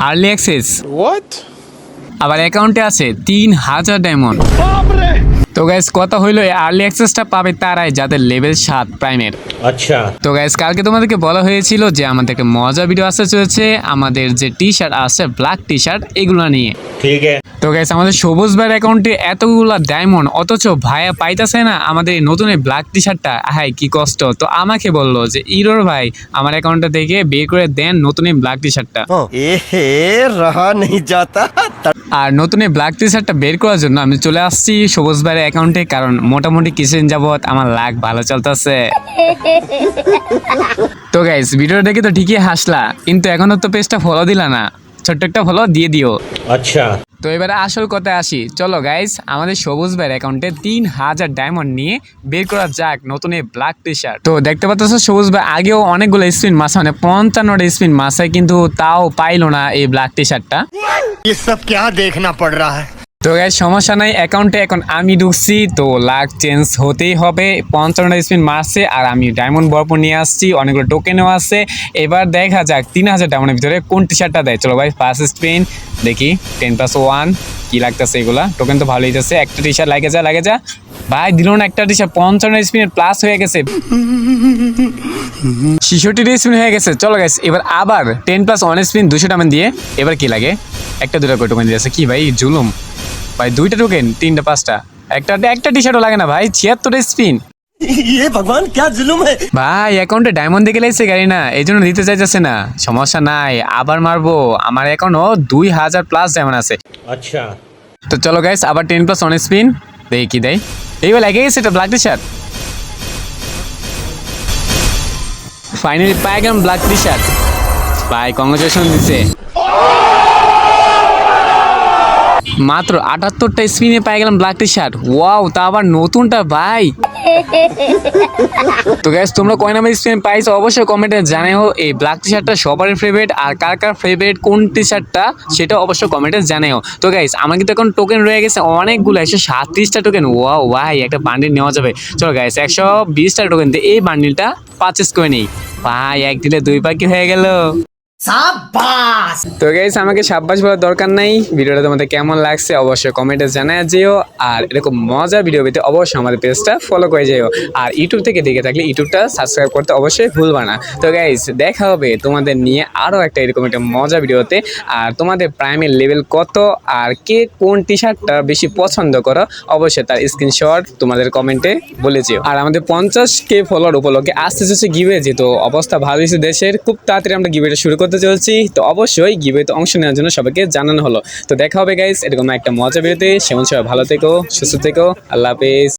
Early access What? আবার অ্যাকাউন্টে আছে তিন হাজার ডায়মন্ড তো গাইজ কথা হইল আর্লি অ্যাক্সেসটা পাবে তারাই যাদের লেভেল সাত প্রাইমের আচ্ছা। তো গাইজ কালকে তোমাদেরকে বলা হয়েছিল যে আমাদেরকে মজা ভিডিও আসতে চলেছে আমাদের যে টি শার্ট আছে ব্ল্যাক টি শার্ট এগুলো নিয়ে। ঠিক তো গাইজ আমাদের সবুজ ভাইয়ের অ্যাকাউন্টে এতগুলো ডায়মন্ড অথচ ভাইয়া পাইতাছে না আমাদের এই নতুন এই ব্ল্যাক টি। শার্টটা হাই কি কষ্ট। তো আমাকে বলল যে ইরোর ভাই আমার অ্যাকাউন্টে থেকে বের করে দেন নতুন এই ব্ল্যাক টি। শার্টটা এহে রহা নেই যাতা। আর নতুন এই ব্ল্যাক টি শার্টটা বের করার জন্য আমি চলে আসছি সবুজ ভাইয়ের অ্যাকাউন্টে কারণ মোটামুটি কিছুদিন যাবৎ আমার লাখ ভালো চলতেছে তো গাইস ভিডিওটা দেখে তো ঠিকই হাসলা কিন্তু এখনো তো পেজটা ফলো দিলা না ছোট্ট একটা ফলো দিয়ে দিও अच्छा তো এবারে আসল কথায় আসি চলো গাইস আমাদের সবুজ ভাইয়ের অ্যাকাউন্টে তিন হাজার ডায়মন্ড নিয়ে বের করা যাক নতুন এই ব্ল্যাক টি শার্ট তো দেখতে পাচ্ছ সবুজ ভাই আগেও অনেকগুলো স্পিন মাছ মানে পঞ্চান্নটা স্পিন মাছে কিন্তু তাও পাইলো না এই ব্ল্যাক টি শার্টটা ये सब क्या देखना पड़ रहा है তো গাইস সমস্যা নাই অ্যাকাউন্টে এখন আমি ঢুকছি, তো লাখ চেঞ্জ হতেই হবে। পঞ্চান্ন স্পিন মারছে আর আমি ডায়মন্ড ভরপুর নিয়ে আসছি, অনেকগুলো টোকেনও আছে। এবার দেখা যাক, তিন হাজার ডায়মন্ডের ভিতরে কোন টি শার্টটা দেয়। চলো ভাই ফার্স্ট স্পিন দেখি টেন প্লাস ওয়ান কি লাগতেছে এগুলা? টোকেন তো ভালোই যাচ্ছে, একটা টি শার্ট লাগে যা লাগে যা। ভাই, দিল না একটা টি শার্ট পঞ্চান্ন স্পিনের প্লাস হয়ে গেছে। ছিষট্টি স্পিন হয়ে গেছে। চলো গাইস এবার আবার টেন প্লাস ওয়ান স্পিন দুশো টাকা দিয়ে, এবার কি লাগে? একটা, দুটো করে টোকেন দিয়েছে কি ভাই, জুলুম। ভাই দুইটা ঢুকেন তিনটা পাঁচটা। একটা একটা টি শার্টও লাগে না ভাই ছিয়াত্তর স্পিন ইয়ে ভগবান ক্যা জুলুম হে? ভাই অ্যাকাউন্টে ডায়মন্ড দেখে লাইছে গাড়ি না এই জন্য দিতে চাইতেছে না। সমস্যা নাই আবার মারবো। আমার এখনও দুই হাজার প্লাস ডায়মন্ড আছে। আচ্ছা। তো চলো গাইস আবার টেন প্লাস অন স্পিন দেখি কি দেয় এই লেগে গেছে এটা ব্ল্যাক টি শার্ট ফাইনালি পাই গেলাম ব্ল্যাক টি শার্ট ভাই কংগ্রেচুলেশন দিছে। মাত্র আটাত্তরটা স্পিনে পাই গেলাম ব্ল্যাক টি শার্ট ওয়াও তা আবার নতুনটা ভাই। তো গ্যাস তোমরা কয় নাম্বার স্পিন পাইছো? অবশ্যই কমেন্টে জানাও এই ব্ল্যাক টি শার্টটা সবারই ফেভারিট আর কার কার ফেভারিট কোন টি শার্টটা সেটা অবশ্যই কমেন্টে জানাও তো গাইস আমার কিন্তু এখন টোকেন রয়ে গেছে, অনেকগুলো, একশো সাতত্রিশটা টোকেন ওয়াও ভাই, একটা বান্ডিল নেওয়া যাবে। চলো গাইস একশো বিশটা টোকেন দিয়ে এই বান্ডিলটা পারচেস করে নিই। ভাই, এক দিলে দুই পাখি হয়ে গেল। তো গাইস আমাকে সাব্বাস বলার দরকার নাই। ভিডিওটা তোমাদের কেমন লাগছে অবশ্যই কমেন্টে জানায় যেও। আর এরকম মজার ভিডিও পেতে অবশ্যই আমাদের পেজটা ফলো করে যেও। আর ইউটিউব থেকে দেখে থাকলে ইউটিউবটা সাবস্ক্রাইব করতে অবশ্যই ভুলবা না। তো গাইস দেখা হবে তোমাদের নিয়ে আরও একটা এরকম একটা মজা ভিডিওতে আর তোমাদের প্রাইমের লেভেল কত? আর কে কোন টি শার্টটা বেশি পছন্দ করো? অবশ্যই তার স্ক্রিনশট তোমাদের কমেন্টে বলে যেও। আর আমাদের পঞ্চাশ কে ফলোয়ার উপলক্ষে আস্তে আস্তে গিবে যেহেতু অবস্থা ভালো হয়েছে দেশের, খুব তাড়াতাড়ি আমরা গিবেটা শুরু করতে চলছি। তো অবশ্যই গিবেতে অংশ নেওয়ার জন্য সবাইকে জানানো হলো। তো দেখা হবে গাইস এরকম একটা মজা বেরোতে সেমন সবাই ভালো থেকো, সুস্থ থেকো। আল্লাহ হাফেজ।